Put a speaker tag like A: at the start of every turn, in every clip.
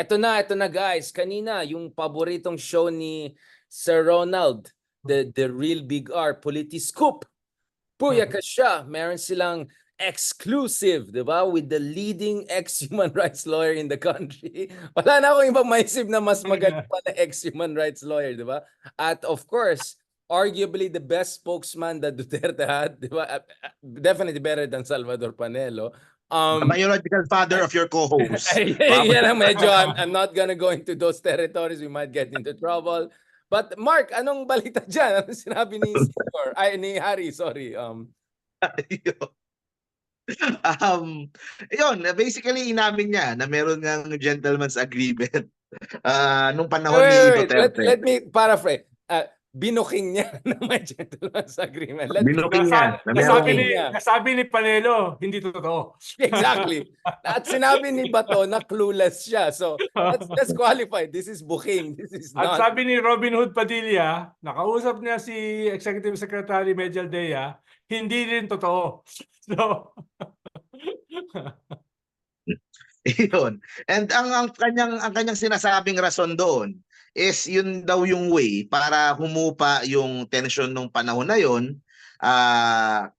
A: Eto na, eto na guys. Kanina, yung paboritong show ni Sir Ronald, the, the Real Big R, Politiscoop. Puya ka siya. Meron silang exclusive, di ba? With the leading ex-human rights lawyer in the country. Wala na akong ibang maisip na mas magaling pa na ex-human rights lawyer, di ba? At of course, arguably the best spokesman that Duterte had, di ba? Uh, uh, Definitely better than Salvador Panelo. Um,
B: The biological father of your co-host.
A: Yan ang medyo, I'm, I'm not gonna go into those territories. We might get into trouble. But Mark, anong balita dyan? Anong sinabi ni Senior? Ay, ni Harry, sorry. Um,
B: um, yun, basically inamin niya na meron ng gentleman's agreement ah nung panahon
A: wait,
B: ni
A: wait, wait, let,
B: Duterte.
A: let me paraphrase. Uh, binuking niya na may gentleman's agreement. Let me-
B: Binuking niya. Na
C: nasabi, ni,
A: niya.
C: nasabi ni Panelo, hindi totoo.
A: exactly. At sinabi ni Bato na clueless siya. So, let's, let's qualify. This is booking. This is
C: At
A: not.
C: sabi ni Robin Hood Padilla, nakausap niya si Executive Secretary Medjal Dea, hindi rin totoo. So,
B: Yun. And ang ang kanyang ang kanyang sinasabing rason doon is yun daw yung way para humupa yung tension nung panahon na yun. Ah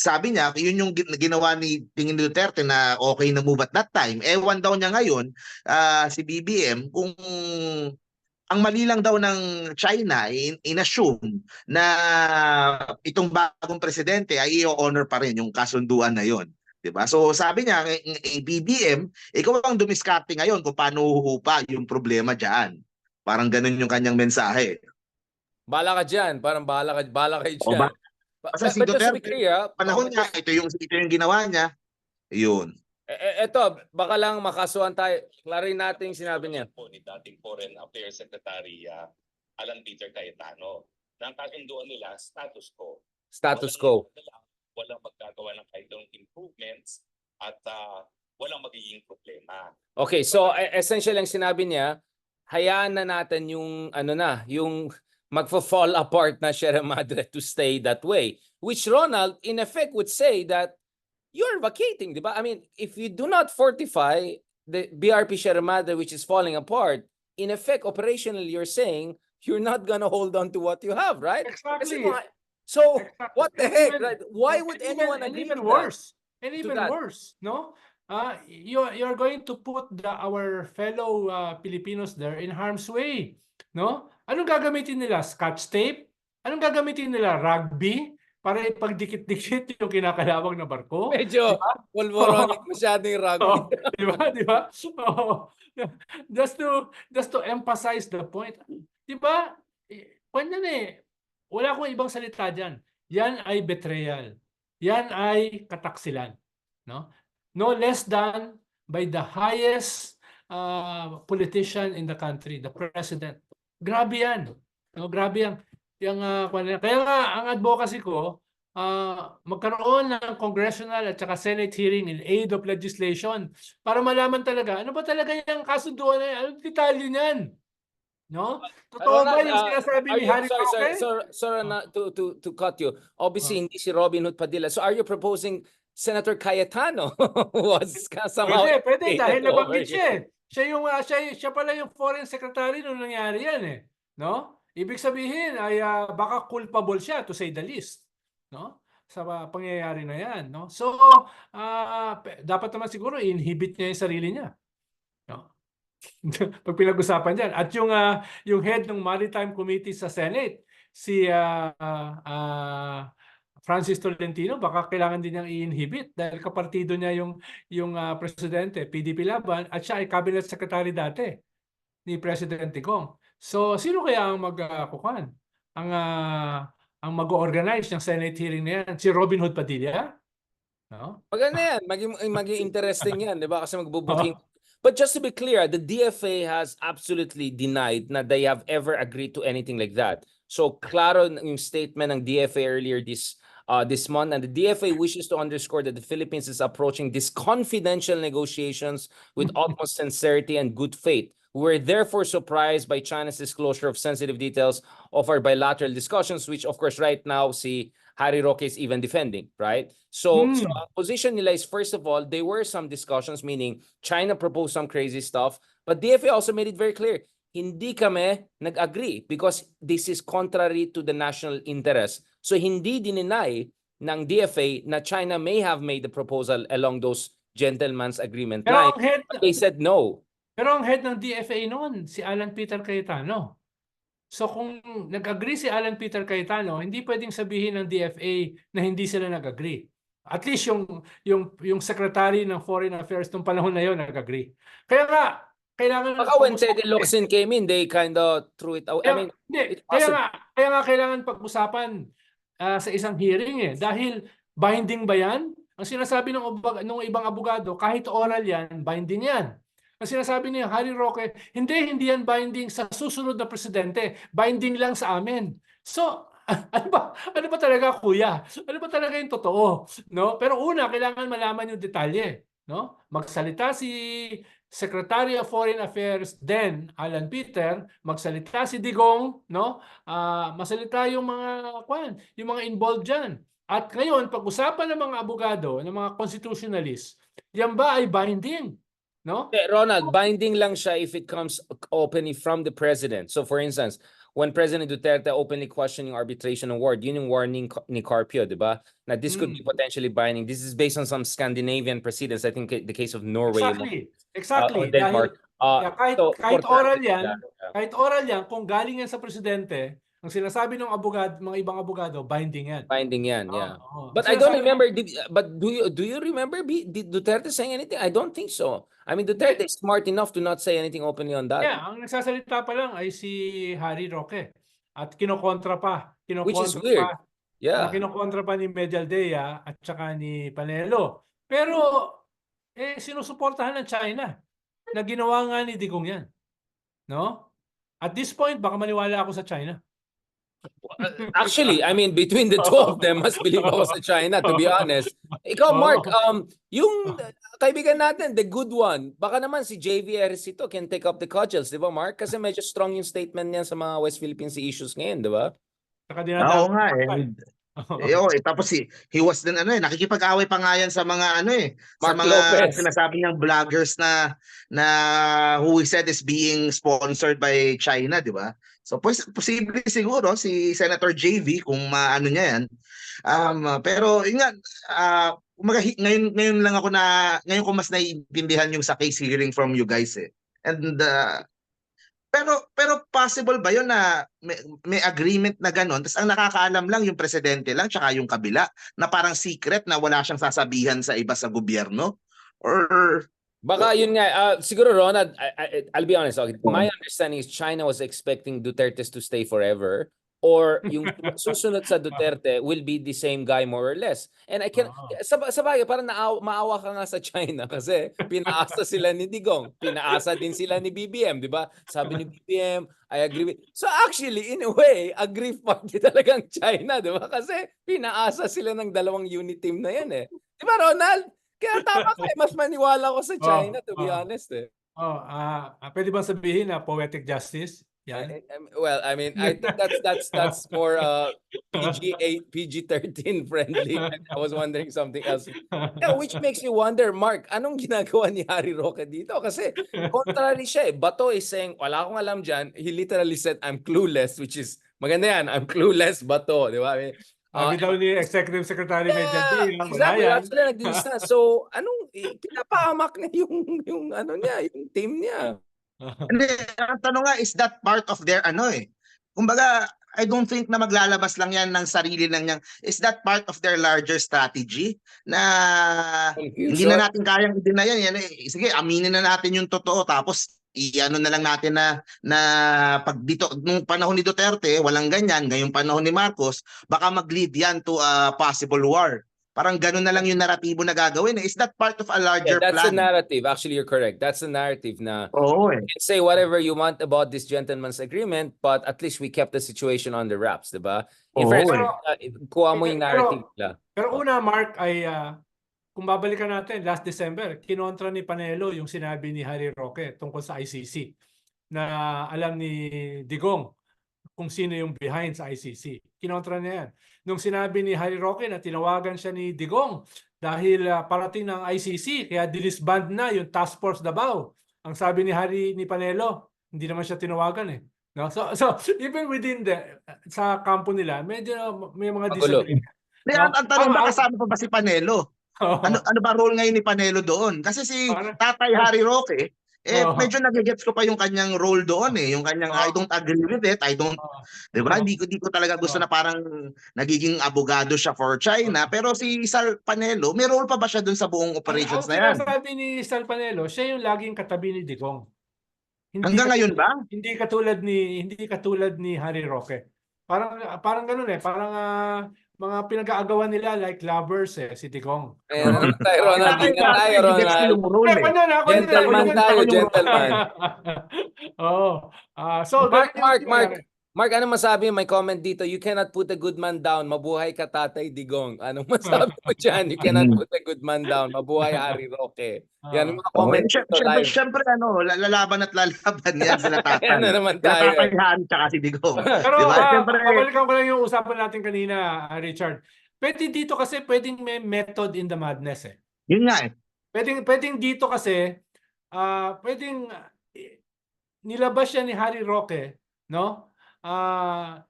B: sabi niya, yun yung gin- ginawa ni Tingin Duterte na okay na move at that time. Ewan daw niya ngayon, ah, si BBM, kung ang mali lang daw ng China, in, inassume na itong bagong presidente ay i-honor pa rin yung kasunduan na yon. 'di ba? So sabi niya, eh, eh, BBM, ikaw ang dumiskarte ngayon kung paano huhupa yung problema diyan. Parang ganun yung kanyang mensahe.
A: Bala ka dyan. Parang bala ka, bala kayo
B: O
A: dyan.
B: ba-
A: But,
B: Basta si Duterte,
A: clear, ah,
B: Panahon niya, ito yung ito yung ginawa niya. Yun.
A: E- e- eto, baka lang makasuhan tayo. Klarin natin yung sinabi niya.
D: po ni dating Foreign Affairs Secretary ah, Alan Peter Cayetano na ang kasunduan nila status quo.
A: Status
D: Walang-
A: quo.
D: Walang magkagawa ng kahit anong improvements at ah, walang magiging problema.
A: Okay, so e- essential ang sinabi niya, hayaan na natin yung ano na, yung magfo-fall apart na Sierra Madre to stay that way. Which Ronald, in effect, would say that you're vacating, di ba? I mean, if you do not fortify the BRP Sierra Madre, which is falling apart, in effect, operationally, you're saying you're not gonna hold on to what you have, right? Kasi
C: exactly.
A: mga- so,
C: Exactly.
A: what the
C: And
A: heck,
C: even-
A: right? Why
C: and
A: would
C: even-
A: anyone
C: and
A: agree
C: even
A: to that?
C: worse and even worse no uh you you're going to put the our fellow uh, Filipinos there in harm's way no anong gagamitin nila scotch tape anong gagamitin nila rugby para ipagdikit-dikit yung kinakalawang na barko
A: Medyo pulvoronic masyado yung rugby.
C: Oh, di ba? Di ba? Oo. just to just to emphasize the point. Di ba? Kwan yan eh. Wala akong ibang salita diyan. Yan ay betrayal. Yan ay kataksilan, no? No less than by the highest uh, politician in the country, the president. Grabe yan. No, grabe yan. Yung, uh. Kaya nga, ang advocacy ko, ah, magkaroon ng congressional at saka Senate hearing in aid of legislation para malaman talaga ano ba talaga yung kasunduan na yan? Anong detalye niyan? No? Totoo ba yung
A: ah,
C: sinasabi ni Harry
A: sorry, sorry,
C: Roque?
A: sorry, sorry na, to, to, to cut you. Obviously, hindi si Robin Hood Padilla. So are you proposing Senator Cayetano was somehow...
C: Pwede, pwede dahil nabanggit siya eh. Siya yung ah, siya, siya pala yung foreign secretary nung nangyari yan eh. No? Ibig sabihin ay ah, baka culpable siya to say the least. No? Sa ah, pangyayari na yan, no? So, pe- dapat naman siguro inhibit niya yung sarili niya. No? Pag pinag-usapan diyan. At yung ah, yung head ng Maritime Committee sa Senate, si ah, ah, Francis Tolentino, baka kailangan din niyang i-inhibit dahil kapartido niya yung yung ah, presidente, PDP Laban, at siya ay cabinet secretary dati ni Presidente Kong. So, sino kaya ang mag-kukan? ang ah, ang mag-organize ng Senate hearing na yan? Si Robin Hood Padilla? No?
A: Maganda yan. Maging, maging interesting yan, di ba? Kasi magbubuking. But just to be clear, the DFA has absolutely denied na they have ever agreed to anything like that. So, klaro yung statement ng DFA earlier this uh, this month, and the DFA wishes to underscore that the Philippines is approaching these confidential negotiations with utmost sincerity and good faith. We're therefore surprised by China's disclosure of sensitive details of our bilateral discussions, which of course right now see Harry Roque is even defending, right? So, so
C: Hmm.
A: position nila is first of all, there were some discussions meaning China proposed some crazy stuff, but DFA also made it very clear, hindi kami nag-agree because this is contrary to the national interest. So hindi dininay ng DFA na China may have made the proposal along those gentleman's agreement
C: Pero
A: lines.
C: ang head,
A: But they said no.
C: pero ang head ng DFA noon, si Alan Peter Cayetano. So kung nag-agree si Alan Peter Cayetano, hindi pwedeng sabihin ng DFA na hindi sila nag-agree. At least yung yung yung secretary ng Foreign Affairs nung panahon na yon nag-agree. Kaya nga kailangan
A: Baka when Teddy
C: eh.
A: Locsin came in, they kind of threw it out. I mean,
C: hindi, kaya nga, kaya nga kailangan pag-usapan ah, sa isang hearing eh. Dahil binding ba yan? Ang sinasabi ng, ng ibang abogado, kahit oral yan, binding yan. Ang sinasabi ni Harry Roque, hindi, hindi yan binding sa susunod na presidente. Binding lang sa amin. So, ano ba, ano ba talaga kuya? Ano ba talaga yung totoo? No? Pero una, kailangan malaman yung detalye. No? Magsalita si Secretary of Foreign Affairs then Alan Peter, magsalita si Digong, no? Ah, masalita yung mga kwan, yung mga involved diyan. At ngayon, pag-usapan ng mga abogado, ng mga constitutionalists, yan ba ay binding? No?
A: Eh, Ronald, binding lang siya if it comes openly from the president. So for instance, when President Duterte openly questioning arbitration award, yun yung warning ni Carpio, di ba? Na this could be
C: Mm.
A: potentially binding. This is based on some Scandinavian precedents. I think the case of Norway. yung-
C: Exactly.
A: uh,
C: Exactly.
A: or Denmark. Uh,
C: Dahil, yeah, kahit,
A: so,
C: kahit oral yan.
A: Yeah.
C: kahit oral yan, kung galing yan sa presidente, ang sinasabi ng abogado, mga ibang abogado, binding yan.
A: Binding yan, yeah.
C: Oo.
A: But
C: Ang
A: I don't
C: sinasabi-
A: remember. Did, but do you do you remember B, did Duterte saying anything? I don't think so. I mean, Duterte is smart enough to not say anything openly on that.
C: Yeah, ang nagsasalita pa lang ay si Harry Roque. At kinokontra pa. Kinokontra
A: Which is weird.
C: Pa,
A: Yeah.
C: kinokontra pa ni Medialdea at saka ni Panelo. Pero, eh, sinusuportahan ng China na ginawa nga ni Digong yan. No? At this point, baka maniwala ako sa China.
A: Actually, I mean, between the two of them, mas believe ako sa China, to be honest. Ikaw, Mark, um, yung uh, kaibigan natin, the good one, baka naman si JV Ejercito can take up the cudgels, di ba, Mark? Kasi medyo strong yung statement niya sa mga West Philippine Sea issues ngayon, di ba?
B: Oo nga eh. Eh, oh, eh, tapos si he was din ano eh nakikipag-away pa nga yan sa mga ano eh sa
A: Mark
B: mga
A: Lopez.
B: sinasabi niyang vloggers na na who he said is being sponsored by China, di ba? So pos- posible siguro si Senator JV kung maano niya yan. Um uh, pero yun nga ah, kumaga, hi- ngayon ngayon lang ako na ngayon ko mas naiintindihan yung sa case hearing from you guys eh. And uh, pero pero possible ba 'yon na may, may agreement na gano'n tapos ang nakakaalam lang yung presidente lang tsaka yung kabila na parang secret na wala siyang sasabihan sa iba sa gobyerno or
A: Baka yun nga, uh, siguro Ronald, I, I, I'll be honest, okay, my understanding is China was expecting Duterte's to stay forever or yung susunod sa Duterte will be the same guy more or less. And I can,
C: Ah.
A: sa, sa bagay, parang naaw, maawa ka nga sa China kasi pinaasa sila ni Digong, pinaasa din sila ni BBM, di ba? Sabi ni BBM, I agree with... So actually, in a way, agree party talagang China, di ba? Kasi pinaasa sila ng dalawang unit team na yan eh. Di ba Ronald? Kaya tama ka eh, mas maniwala ko sa China to be
C: oh.
A: honest eh.
C: Oh, ah, ah, pwede bang sabihin na poetic justice? Yan.
A: I- I- Well, I mean, I think that's that's that's more uh PG-8, PG-13 friendly. I was wondering something else. Yeah, which makes me wonder, Mark, anong ginagawa ni Harry Roque dito? Kasi contrary siya eh. Bato is saying, wala akong alam dyan. He literally said, I'm clueless, which is, maganda yan, I'm clueless, Bato, di ba? I mean,
C: Sabi
A: uh,
C: daw ni Executive Secretary
A: Yeah,
C: Medialdea, wala
A: exactly.
C: yan.
A: Lahat sila nag-discuss. So, anong, eh, pinapahamak na yung, yung ano niya, yung team niya.
B: hindi ang tanong nga is that part of their ano eh. Kumbaga I don't think na maglalabas lang yan ng sarili lang niyang is that part of their larger strategy na hindi na natin kayang i-deny yan. yan eh. Sige, aminin na natin yung totoo tapos i-ano na lang natin na na pag dito nung panahon ni Duterte walang ganyan ngayong panahon ni Marcos baka mag-lead yan to a possible war parang ganun na lang yung naratibo na gagawin eh. is that part of a larger
A: Yeah, that's the
B: plan
A: narrative. Actually, you're correct. That's the narrative na
B: oo eh
A: you can say whatever you want about this gentleman's agreement, but at least we kept the situation on the wraps, diba? In
B: Oo
A: fairness,
B: eh.
A: uh, kuha mo yung
C: Pero-
A: narrative nila.
C: Pero una, Mark, ay ah, kung babalikan natin, last December, kinontra ni Panelo yung sinabi ni Harry Roque tungkol sa ICC na alam ni Digong kung sino yung behind sa ICC. Kinontra niya yan. Nung sinabi ni Harry Roque na tinawagan siya ni Digong dahil ah, parating ng ICC, kaya dinisband na yung Task Force Davao. Ang sabi ni Harry ni Panelo, hindi naman siya tinawagan eh. No? So, so even within the, sa kampo nila, medyo may mga disagreement.
B: Hindi, ang, ang tanong
C: Ah,
B: ba
C: ah.
B: kasama pa ba si Panelo?
C: Oo.
B: Ano ano ba role ngayon ni Panelo doon? Kasi si
C: Parang-
B: Tatay Harry Roque, eh
C: Oo.
B: medyo nagigets ko pa yung kanyang role doon eh, yung kanyang I
C: Oo.
B: don't agree with it, I don't,
C: Oo.
B: 'di ba? Hindi ko hindi ko talaga gusto
C: Oo.
B: na parang nagiging abogado siya for China, pero si Sal Panelo, may role pa ba siya doon sa buong operations
C: Ang
B: na yan?
C: sinasabi ni Sal Panelo, siya yung laging katabi ni Digong. Hindi
B: Hanggang ngayon ba?
C: Hindi katulad ni hindi katulad ni Harry Roque. Parang parang ganoon eh, parang ah, mga pinag-aagawan nila like lovers eh si.
A: Ayan naman tayo, Ronald. Tingnan tayo, Ronald.
C: Eh,
A: Gentleman tayo, gentleman.
C: Oo. Ah, so
A: Mark, Mark, Mark. Mark, ano masabi? May comment dito. You cannot put a good man down. Mabuhay ka, Tatay Digong. Anong masabi mo dyan? You cannot put a good man down. Mabuhay, Harry Roque. Yan ang mga
B: Oh,
A: comment
B: eh,
A: dito
B: syempre,
A: live.
B: syempre, ano, lalaban at lalaban yan sila tatay.
A: Ayan na naman tayo.
B: tatay Han tsaka si Digong.
C: Pero
B: Diba?
C: ah,
B: Siyempre-
C: babalikan ko lang yung usapan natin kanina, ah, Richard. Pwede dito kasi pwedeng may method in the madness eh.
B: Yun nga eh.
C: Pwedeng, pwedeng dito kasi, ah pwedeng ah, i- nilabas siya ni Harry Roque, no? Ah,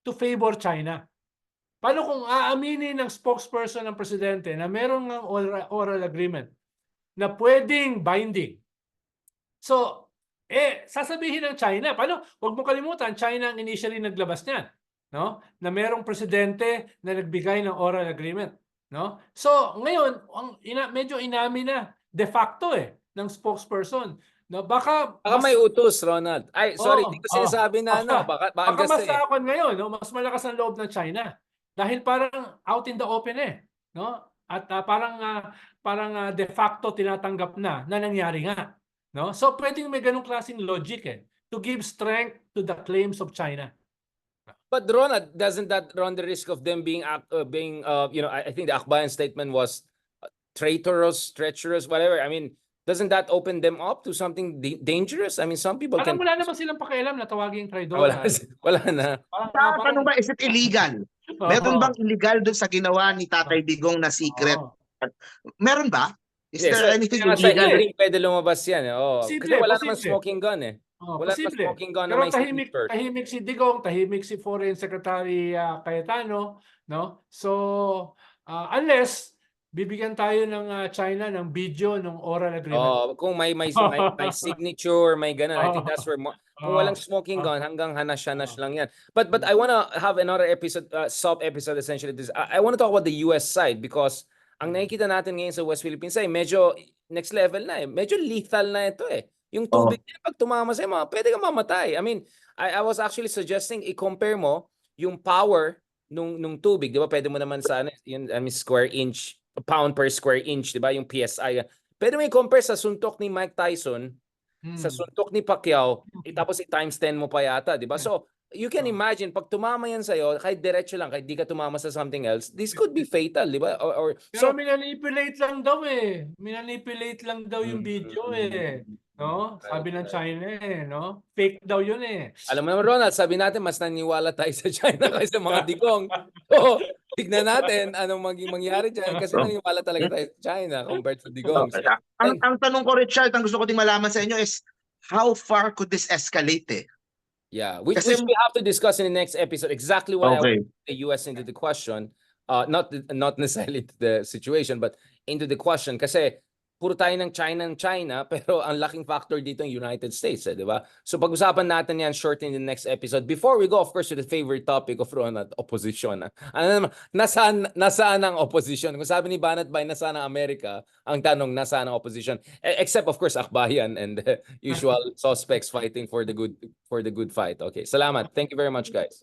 C: to favor China. Paano kung aaminin ng spokesperson ng presidente na meron ng oral, agreement na pwedeng binding? So, eh, sasabihin ng China, paano? Huwag mo kalimutan, China ang initially naglabas niyan, no? Na merong presidente na nagbigay ng oral agreement, no? So, ngayon, ang ina, medyo inamin na de facto eh ng spokesperson. No, baka
A: Baka may utos, Ronald. Ay, sorry.
C: Oo,
A: Hindi ko
C: oo.
A: sinasabi na ano. Baka, baka,
C: baka mas sakon ngayon, no? Mas malakas ang loob ng China. Dahil parang out in the open eh, no? At ah, parang ah, parang ah, de facto tinatanggap na na nangyari nga, no? So pwedeng may ganung klaseng logic eh to give strength to the claims of China.
A: But Ronald, doesn't that run the risk of them being, ac- uh, being, uh, you know, I, I think the Akbayan statement was uh, traitorous, treacherous, whatever. I mean, doesn't that open them up to something da- dangerous? I mean, some people
C: Parang
A: can.
C: wala naman silang pakialam na tawaging traidor.
A: Wala, wala na.
C: Parang, parang-
B: tanong ba, is it illegal? Meron
C: Oo.
B: bang illegal doon sa ginawa ni Tatay Digong na secret?
C: Oo.
B: Meron ba? Is
A: Yes,
B: there
A: so,
B: anything
A: kaya sa
B: illegal?
A: hearing, pwede lumabas yan. Eh. Oh, kasi
C: Posible,
A: wala naman
C: posible.
A: smoking gun eh.
C: Oo,
A: Wala naman
C: posible.
A: smoking gun na
C: Pero
A: may
C: tahimik,
A: signature.
C: tahimik si Digong, tahimik si Foreign Secretary ah, Cayetano, no? So, ah, unless bibigyan tayo ng ah, China ng video ng oral agreement.
A: Oh, kung may may may, may signature, may ganun. I think
C: Oo.
A: that's where mo, kung
C: Oo.
A: walang smoking
C: Oo.
A: gun hanggang hanas-hanas
C: Oo.
A: lang yan. But but I wanna have another episode uh, sub episode essentially this. I, I wanna talk about the US side because ang nakikita natin ngayon sa West Philippines ay medyo next level na eh. Medyo lethal na ito eh. Yung tubig niya, pag tumama sa'yo, mga, pwede ka mamatay. I mean, I, I was actually suggesting i-compare mo yung power nung nung tubig, 'di ba? Pwede mo naman sa ano, yun, I mean, square inch, pound per square inch, 'di ba? Yung PSI. Pwede mo i-compare sa suntok ni Mike Tyson,
C: Hmm.
A: sa suntok ni Pacquiao, eh, tapos i-times 10 mo pa yata, 'di ba? So, you can
C: Oh.
A: imagine pag tumama yan sa'yo, kahit diretso lang, kahit di ka tumama sa something else, this could be fatal, 'di ba? Or, or
C: Pero
A: so
C: minanipulate lang daw eh. Minanipulate lang daw yung
A: Mm,
C: video eh. No? Sabi ng. China eh, no? Fake daw yun eh.
A: Alam mo naman, Ronald, sabi natin, mas naniwala tayo sa China kaysa mga digong. So, tignan natin anong maging mangyari dyan kasi naniwala talaga tayo sa China compared sa digong. So,
B: Ang, ang tanong ko, Richard, ang gusto ko ding malaman sa inyo is, how far could this escalate eh?
A: yeah, which,
B: Kasi-
A: which we have to discuss in the next episode exactly why I
B: Okay.
A: put the US into the question. Uh, not the- not necessarily the situation, but into the question. Kasi puro tayo ng China ng China, pero ang laking factor dito ang United States, eh, di ba? So pag-usapan natin yan short in the next episode. Before we go, of course, to the favorite topic of Ronald, opposition. ah. Ano naman, nasaan, nasaan ang opposition? Kung sabi ni Banat Bay, nasaan ang Amerika? Ang tanong, nasaan ang opposition? E- Except, of course, Akbayan and usual suspects fighting for the good for the good fight. Okay, salamat. Thank you very much, guys.